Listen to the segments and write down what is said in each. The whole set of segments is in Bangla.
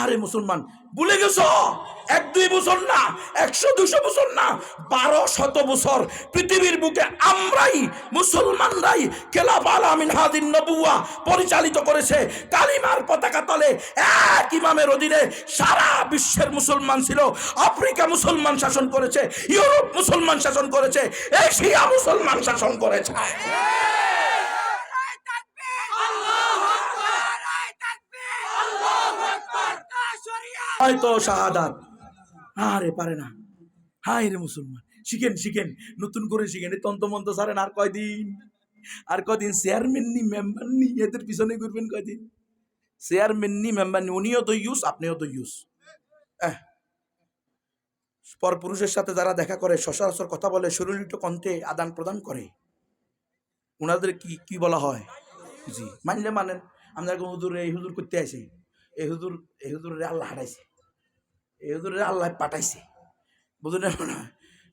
আরে মুসলমান, ভুলে গেছো? এক, দুই বছর না, একশো, দুশো বছর না, বারো শত বছর পৃথিবীর বুকে আমরাই, মুসলমানরাই কেলাফাল আমিন হাদিন নবুয়া পরিচালিত করেছে। কালিমার পতাকা তলে এক ইমামের অধীনে সারা বিশ্বের মুসলমান ছিল। আফ্রিকা মুসলমান শাসন করেছে, ইউরোপ মুসলমান শাসন করেছে, এশিয়া মুসলমান শাসন করেছে। হয়তো শাহাদাত। আরে, পারে না। হায় রে মুসলমান। শিখেন শিখেন। নতুন করে শিখেন। এই তন্তমন্ত সারেন আর কয়দিন? আর কয়দিন? চেয়ারম্যান নি মেম্বার নি। এদের পিছনে ঘুরবেন কয়দিন? চেয়ারম্যান নি মেম্বার নি। উনিও তো ইউস আপনিও তো ইউস পরপুরুষের সাথে যারা দেখা করে, সচরাচর কথা বলে, সুরলিত কণ্ঠে আদান প্রদান করে। ওনাদের কি কি বলা হয়? জি। মানলে মানেন। আমরা হুজুর, এই হুজুর করতে আসি। এই হুজুর, এই হুজুরে আল্লাহ হারাইছে। হুজুরে আল্লাহ পাঠাইছে। বুঝলেন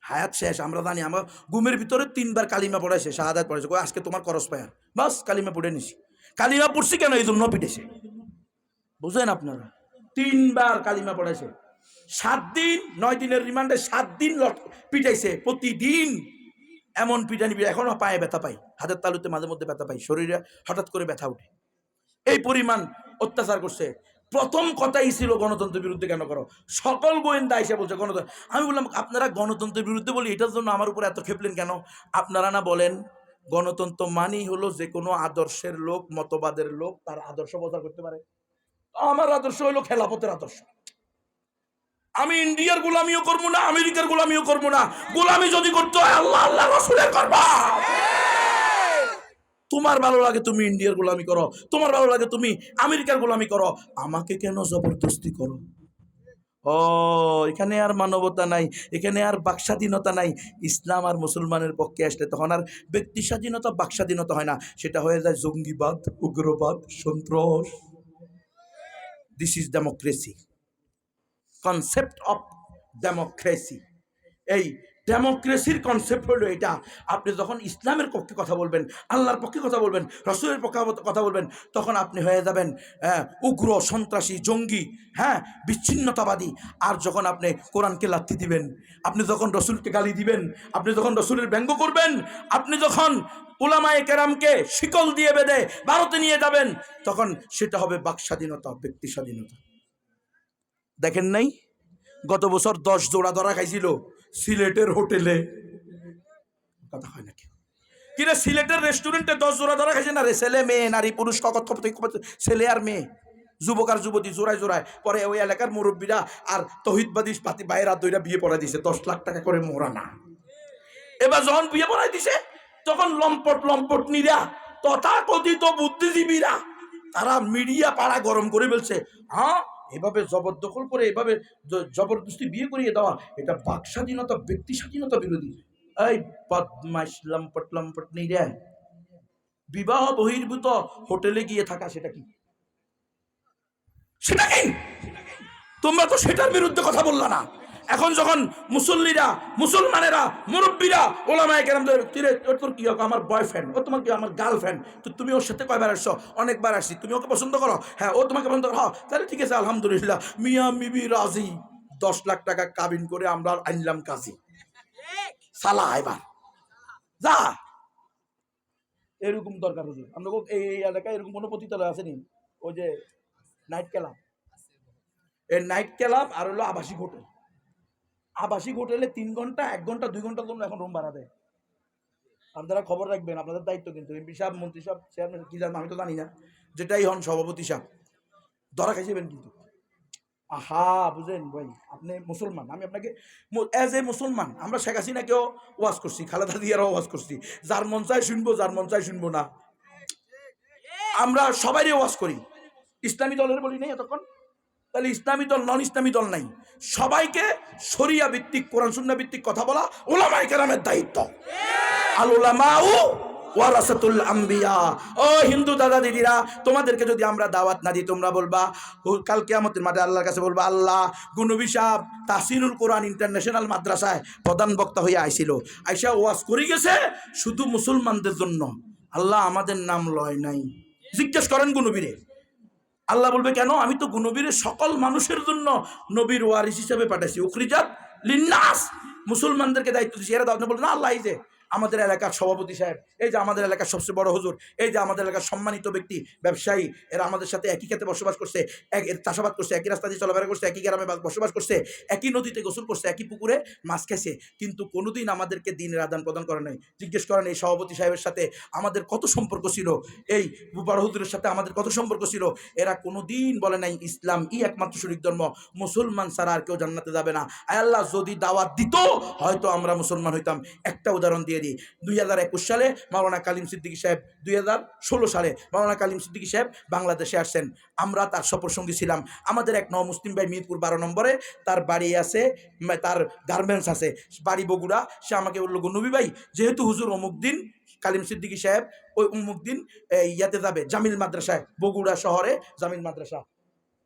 হায়াত শেষ, আমরা জানি, আমার ঘুমের ভিতরে তিনবার কালিমা পড়াইছে, শাহাদাত পড়াইছে আজকে তোমার করস পায়ার বাস, কালিমা পড়ে নিছি। কালিমা পড়ছি কেন? এই জন্য পিটেছে বুঝলেন আপনারা? তিনবার কালিমা পড়াইছে। সাত দিন, নয় দিনের রিমান্ডে সাত দিন পিটাইছে প্রতিদিন। এমন পিটানি পিটা এখনও পায়ে ব্যথা পাই। হাতের তালুতে মাঝে মধ্যে ব্যথা পাই, শরীরে হঠাৎ করে ব্যথা উঠে এই পরিমাণ অত্যাচার করছে। প্রথম কথাই ছিল গণতন্ত্রের বিরুদ্ধে কেন করো? সকল গোয়েন্দা এসে বলছে গণতন্ত্র। আমি বললাম, আপনারা গণতন্ত্রের বিরুদ্ধে বলি এটার জন্য আমার উপর এত খেপলেন কেন? আপনারা না বলেন, গণতন্ত্র মানেই হলো যে কোনো আদর্শের লোক, মতবাদের লোক তার আদর্শ প্রচার করতে পারে। আমার আদর্শ হলো খেলাপথের আদর্শ। আমি ইন্ডিয়ার গোলামিও করব না, আমেরিকার গোলামিও করব না। গোলামি যদি করতে হয়, আল্লাহ আল্লাহ, রসুলের করবা তোমার ভালো লাগে তুমি ইন্ডিয়ার গোলামি করো, তোমার ভালো লাগে তুমি আমেরিকার গোলামি করো, আমাকে কেন জবরদস্তি করো? ও, এখানে আর মানবতা নাই, এখানে আর বাকস্বাধীনতা নাই। ইসলাম আর মুসলমানের পক্ষে আসলে তখন আর ব্যক্তি স্বাধীনতা বাকস্বাধীনতা হয় না। সেটা হয়ে যায় জঙ্গিবাদ, উগ্রবাদ, সন্ত্রাস। This is democracy concept of democracy এই ডেমোক্রেসির কনসেপ্ট হলো এটা। আপনি যখন ইসলামের পক্ষে কথা বলবেন, আল্লাহর পক্ষে কথা বলবেন, রসুলের পক্ষে কথা বলবেন, তখন আপনি হয়ে যাবেন উগ্র, সন্ত্রাসী, জঙ্গি হ্যাঁ বিচ্ছিন্নতাবাদী। আর যখন আপনি কোরআনকে লাথি দিবেন, আপনি যখন রসুলকে গালি দিবেন, আপনি যখন রসুলের ব্যঙ্গ করবেন, আপনি যখন উলামায়ে কেরামকে শিকল দিয়ে বেঁধে ভারতে নিয়ে যাবেন, তখন সেটা হবে বাক স্বাধীনতা, ব্যক্তি স্বাধীনতা। দেখেন নাই? গত বছর দশ জোড়া ধরা খাইছিল। সিলেটের হোটেলে। কথা হয় নাকি? কিরে, সিলেটের রেস্টুরেন্টে দশ জোড়া ধরা খাইছে না রে? ছেলে, মেয়ে, নারী, পুরুষ ককত ছেলে আর মেয়ে। যুবক আর যুবতী জোড়ায় জোড়ায়। পরে ওই এলাকার মুরব্বীরা আর তহিদবাদী পাতি বাইরা দইরা বিয়ে পড়াই দিছে, দশ লাখ টাকা করে মোরা না এবার যখন বিয়ে পড়াই দিছে, তখন লম্পট লম্পট নিরা, তথাকথিত বুদ্ধিজীবীরা, তারা মিডিয়া পাড়া গরম করে ফেলছে। হ্যাঁ? এভাবে জবরদখল করে, এভাবে জবরদস্তি বিয়ে করিয়ে দেওয়া, এটা বাক স্বাধীনতা ব্যক্তি স্বাধীনতা বিরোধী। এই বদমাইশ, লম্পট লম্পট নিরা বিবাহ বহির্ভূত হোটেলে গিয়ে থাকা সেটা কি? সেটা কি? তোমরা তো সেটার বিরুদ্ধে কথা বললা না। এখন যখন মুসল্লিরা মুসলমানেরা মুরব্বীরা ওলামায় কেরাম তিরে কি হোক? আমার বয়ফ্রেন্ড ও তোমার কি আমার গার্লফ্রেন্ড তো তুমি ওর সাথে কয়বার আসছো? অনেকবার আসছি। তুমি ওকে পছন্দ করো? হ্যাঁ ও তোমাকে পছন্দ করো। হ্যাঁ, তাহলে ঠিক আছে আলহামদুলিল্লাহ। মিয়া মিবি রাজি। দশ লাখ টাকা কাবিন করে আমরা আনলাম কাজী। সালা এবার। যা। এরকম দরকার হুজুর। আমরা এই এই এলাকায় এরকম কোনো পতিতালয় আসেনি ওই যে নাইট ক্লাব এই নাইট ক্লাব আর হলো আবাসিক হোটেল আবাসিক হোটেলে তিন ঘণ্টা, এক ঘণ্টা, দুই ঘণ্টার জন্য এখন রুম ভাড়া দেয়। আপনারা খবর রাখবেন, আপনাদের দায়িত্ব কিন্তু। এমপি সাহেব, মন্ত্রী সাহেব চেয়ারম্যান কি জানেন আমি তো জানি না। যেটাই হন সভাপতি সাহেব, ধরা খাইছিবেন কিন্তু। আহা বুঝেন ভাই, আপনি মুসলমান। আমি আপনাকে অ্যাজ এ মুসলমান, আমরা শেখ হাসিনাকেও ওয়াজ করছি, খালেদা দিয়ারও ওয়াজ করছি। যার মন চায় শুনব, যার মন চায় শুনব না। আমরা সবাইরে ওয়াজ করি। ইসলামী দলের বলি নেই এতক্ষণ? তাহলে ইসলামী দল নন ইসলামী দল নাই। সবাইকে শরিয়া ভিত্তিক, কোরআন, সুন্না ভিত্তিক কথা বলা ওলামাই কেরামের দায়িত্ব। আল উলামাউ ওয়ারাসাতুল আম্বিয়া। ও হিন্দু দাদা দিদিরা, তোমাদেরকে যদি আমরা দাওয়াত না দিই, তোমরা বলবা কালকে আমাদের মাঠে আল্লাহর কাছে বলবা, আল্লাহ, গুনবি সাহ তাসিনুল কোরআন ইন্টারন্যাশনাল মাদ্রাসায় প্রধান বক্তা হয়ে আইছিল। আইসা ওয়াজ করে গেছে শুধু মুসলমানদের জন্য। আল্লাহ আমাদের নাম লয় নাই। জিজ্ঞেস করেন গুনবিরে। আল্লাহ বলবে, কেন? আমি তো নবীর সকল মানুষের জন্য নবীর ওয়ারিস হিসেবে পাঠাইছি। উখরিজাত লিন্নাস। মুসলমানদেরকে দায়িত্ব দিচ্ছি এরা দাও। বলবেন, না, আল্লাহ যে আমাদের এলাকার সভাপতি সাহেব, এই যে আমাদের এলাকার সবচেয়ে বড় হুজুর, এই যে আমাদের এলাকার সম্মানিত ব্যক্তি, ব্যবসায়ী, এরা আমাদের সাথে একই ক্ষেত্রে বসবাস করছে, এক চাষাবাদ করছে, একই রাস্তা দিয়ে চলাফেরা করছে, একই গ্রামে বসবাস করছে, একই নদীতে গোসল করছে, একই পুকুরে মাছ খেয়েছে কিন্তু কোনোদিন আমাদেরকে দিনের আদান প্রদান করে নাই। জিজ্ঞেস করেন এই সভাপতি সাহেবের সাথে আমাদের কত সম্পর্ক ছিল? এই বড় হুজুরের সাথে আমাদের কত সম্পর্ক ছিল? এরা কোনোদিন বলে নাই ইসলাম ই একমাত্র শরিক ধর্ম, মুসলমান ছাড়া আর কেউ জান্নাতে যাবে না। আয় আল্লাহ, যদি দাওয়াত দিত, হয়তো আমরা মুসলমান হইতাম। একটা উদাহরণ দিয়ে দিই দুই হাজার একুশ সালে মাওলানা কালিম সিদ্দিকী সাহেব, দুই হাজার ষোলো সালে মাওলানা কালিম সিদ্দিকী সাহেব বাংলাদেশে আসছেন। আমরা তার সফরসঙ্গী ছিলাম। আমাদের এক ন মুসলিম ভাই মিরপুর বারো নম্বরে, তার বাড়ি আছে তার গার্মেন্টস আছে। বাড়ি বগুড়া। সে আমাকে বলল নবী ভাই, যেহেতু হুজুর অমুক দিন, কালিম সিদ্দিকী সাহেব ওই অমুক দিন ইয়াতে যাবে জামিল মাদ্রাসায়, বগুড়া শহরে জামিল মাদ্রাসা।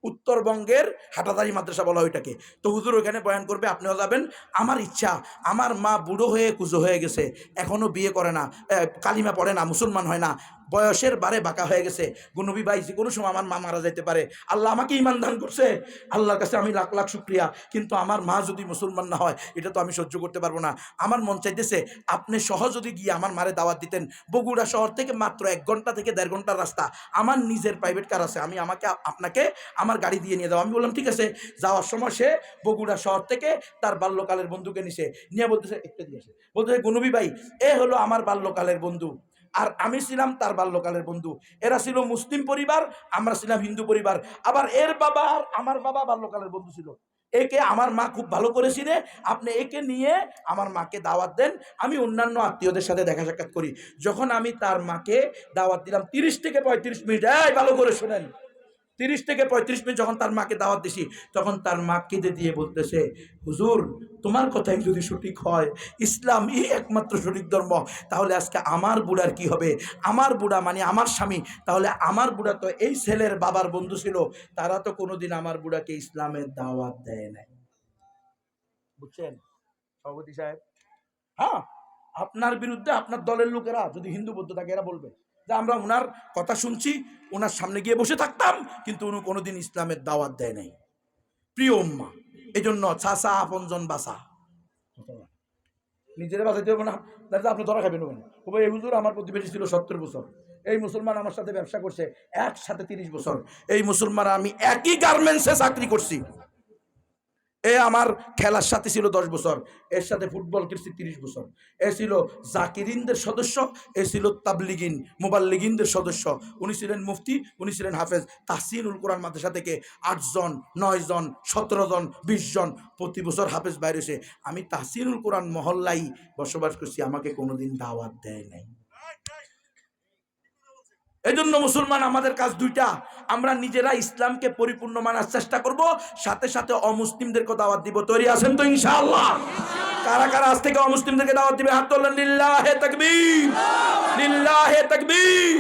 উত্তরবঙ্গের হাটাদারি মাদ্রাসা বলা ওইটাকে তো হুজুর ওইখানে বয়ান করবে, আপনিও যাবেন। আমার ইচ্ছা, আমার মা বুড়ো হয়ে কুজো হয়ে গেছে এখনও বিয়ে করে না কালিমা পড়ে না, মুসলমান হয় না। বয়সের বারে বাঁকা হয়ে গেছে। গুনবী ভাই, যে কোনো সময় আমার মা মারা যাইতে পারে। আল্লাহ আমাকে ইমান দান করছে। আল্লাহর কাছে আমি লাখ লাখ শুক্রিয়া। কিন্তু আমার মা যদি মুসলমান না হয়, এটা তো আমি সহ্য করতে পারব না। আমার মন চাইতেছে, আপনি সহ যদি গিয়ে আমার মারে দাওয়াত দিতেন, বগুড়া শহর থেকে মাত্র এক ঘণ্টা থেকে দেড় ঘণ্টার রাস্তা। আমার নিজের প্রাইভেট কার আছে, আমি আমাকে, আপনাকে আমার গাড়ি দিয়ে নিয়ে যাব। আমি বললাম, ঠিক আছে। যাওয়ার সময় সে বগুড়া শহর থেকে তার বাল্যকালের বন্ধুকে নিছে। নিয়ে বলতেছে, একটু দিয়েছে বলতেছে গুনবী ভাই, এ হলো আমার বাল্যকালের বন্ধু। আর আমি ছিলাম তার বাল্যকালের বন্ধু। এরা ছিল মুসলিম পরিবার, আমরা ছিলাম হিন্দু পরিবার। আবার এর বাবা আর আমার বাবা বাল্যকালের বন্ধু ছিল। একে আমার মা খুব ভালো করেছিল, আপনি একে নিয়ে আমার মাকে দাওয়াত দেন, আমি অন্যান্য আত্মীয়দের সাথে দেখা সাক্ষাৎ করি। যখন আমি তার মাকে দাওয়াত দিলাম তিরিশ থেকে পঁয়ত্রিশ মিনিট, এই ভালো করে শোনেন। তিরিশ থেকে পঁয়ত্রিশ মিনিট যখন তার মাকে দাওয়াত দিছি, তখন তার মা কেঁদে দিয়ে বলতেছে, হুজুর, তোমার কথাই যদি সঠিক হয় ইসলাম একমাত্র সঠিক ধর্ম, তাহলে আজকে আমার বুড়ার কি হবে? আমার বুড়া মানে আমার স্বামী, তাহলে আমার বুড়া তো এই ছেলের বাবার বন্ধু ছিল, তারা তো কোনোদিন আমার বুড়াকে ইসলামের দাওয়াত দেয় নাই। বুঝছেন? সভাপতি সাহেব? হ্যাঁ আপনার বিরুদ্ধে আপনার দলের লোকেরা, যদি হিন্দু বৌদ্ধ থাকে, এরা বলবে। যে আমরা ওনার কথা শুনছি ওনার সামনে গিয়ে বসে থাকতাম, কিন্তু উনি কোনোদিন ইসলামের দাওয়াত দেয় নাই। প্রিয় উম্মা এই জন্য চাষা আপনজন বাসা নিজেরা বাঁচাইতে হবে না তাহলে আপনি ধরা খাবেন ওখানে তবে এই হুজুর আমার প্রতিবেশী ছিল সত্তর বছর। এই মুসলমান আমার সাথে ব্যবসা করছে একসাথে তিরিশ বছর। এই মুসলমান আমি একই গার্মেন্টসে চাকরি করছি। এ আমার খেলার সাথে ছিল দশ বছর, এর সাথে ফুটবল খেলছি তিরিশ বছর। এ ছিল জাকিরিনদের সদস্য, এ ছিল তাবলিগিন, মোবাল্লিগিনদের সদস্য। উনি ছিলেন মুফতি, উনি ছিলেন হাফেজ। তাহসিনুল কোরআন মাদ্রাসা থেকে আটজন নয়জন সতেরো জন, বিশ জন প্রতি বছর হাফেজ বাইরে এসে। আমি তাহসিনুল কোরআন মহল্লাই বসবাস করছি, আমাকে কোনোদিন দাওয়াত দেয় নাই। এই জন্য মুসলমান, আমাদের কাজ দুইটা। আমরা নিজেরা ইসলামকে পরিপূর্ণ মানার চেষ্টা করব, সাথে সাথে অমুসলিমদেরকে দাওয়াত দিব। তৈরি আছেন তো ইনশাআল্লাহ? কারা কারা আজ থেকে অমুসলিমদেরকে দাওয়াত দিবে? হাত তোলেন, লিল্লাহে তাকবীর লিল্লাহে তাকবীর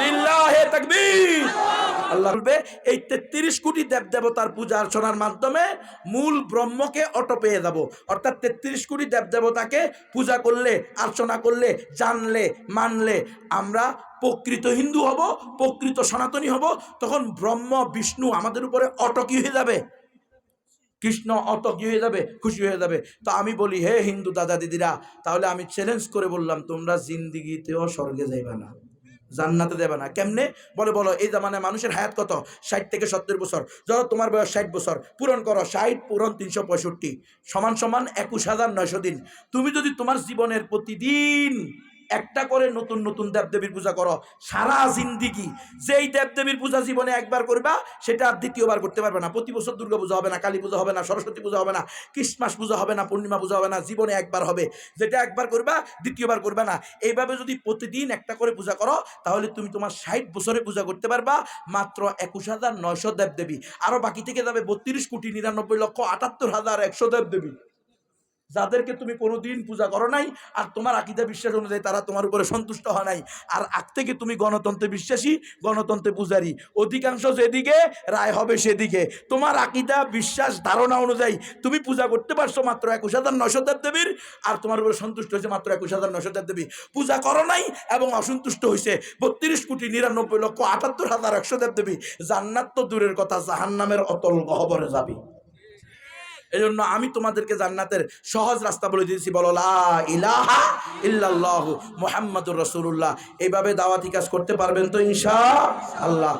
লিল্লাহে তাকবীর। আল্লাহ বলবে, এই তেত্রিশ কোটি দেব দেবতার পূজা অর্চনার মাধ্যমে মূল ব্রহ্মকে অটো পেয়ে যাব। অর্থাৎ তেত্রিশ কোটি দেব দেবতাকে পূজা করলে, অর্চনা করলে, জানলে, মানলে আমরা প্রকৃত হিন্দু হব, প্রকৃত সনাতনী হব, তখন ব্রহ্ম, বিষ্ণু আমাদের উপরে অটো কি হয়ে যাবে? কৃষ্ণ অত কি হয়ে যাবে? খুশি হয়ে যাবে। তো আমি বলি, হে হিন্দু দাদা দিদিরা তাহলে আমি চ্যালেঞ্জ করে বললাম, তোমরা জিন্দিগিতেও স্বর্গে যাইবে না। জান্নাতে দেবে না। কেমনে? বলে, বলো, এই জামানায় মানুষের হায়াত কত? ষাট থেকে সত্তর বছর। ধরো, তোমার বয়স ষাট বছর। পূরণ করো, ষাট পূরণ তিনশো পঁয়ষট্টি। সমান সমান একুশ হাজার নয়শো দিন। তুমি যদি তোমার জীবনের প্রতিদিন একটা করে নতুন নতুন দেবদেবীর পূজা করো। সারা জিন্দিগি যেই দেবদেবীর পূজা জীবনে একবার করবা, সেটা আর দ্বিতীয়বার করতে পারবে না। প্রতি বছর দুর্গা পূজা হবে না, কালী পূজা হবে না, সরস্বতী পূজা হবে না, ক্রিসমাস পূজা হবে না, পূর্ণিমা পূজা হবে না, জীবনে একবার হবে। যেটা একবার করবা, দ্বিতীয়বার করবে না। এইভাবে যদি প্রতিদিন একটা করে পূজা করো, তাহলে তুমি তোমার ষাট বছরে পূজা করতে পারবা, মাত্র একুশ হাজার নয়শো দেবদেবী। আরও বাকি থেকে যাবে বত্রিশ কোটি নিরানব্বই লক্ষ আটাত্তর হাজার একশো দেবদেবী। যাদেরকে তুমি কোনোদিন পূজা করো নাই আর তোমার আকিদা বিশ্বাস অনুযায়ী তারা তোমার উপরে সন্তুষ্ট হয় নাই। আর আগ থেকে তুমি গণতন্ত্রে বিশ্বাসী, গণতন্ত্রে পূজারী। অধিকাংশ যেদিকে, রায় হবে সেদিকে। তোমার আকিদা, বিশ্বাস, ধারণা অনুযায়ী তুমি পূজা করতে পারছ মাত্র একুশ হাজার নশো দেব দেবীর, আর তোমার উপরে সন্তুষ্ট হয়েছে মাত্র একুশ হাজার নশো দেব দেবী। পূজা করো নাই এবং অসন্তুষ্ট হয়েছে বত্রিশ কোটি নিরানব্বই লক্ষ আটাত্তর হাজার একশো দেব দেবী। জান্নাত তো দূরের কথা, জাহান্নামের অতল গহবরে যাবি। এই জন্য আমি তোমাদেরকে জান্নাতের সহজ রাস্তা বলে দিয়েছি, বলো ইলাহা ইল্লাল্লাহ মোহাম্মদুর রসুল্লাহ এইভাবে দাওয়াতি কাজ করতে পারবেন তো ইনশা আল্লাহ।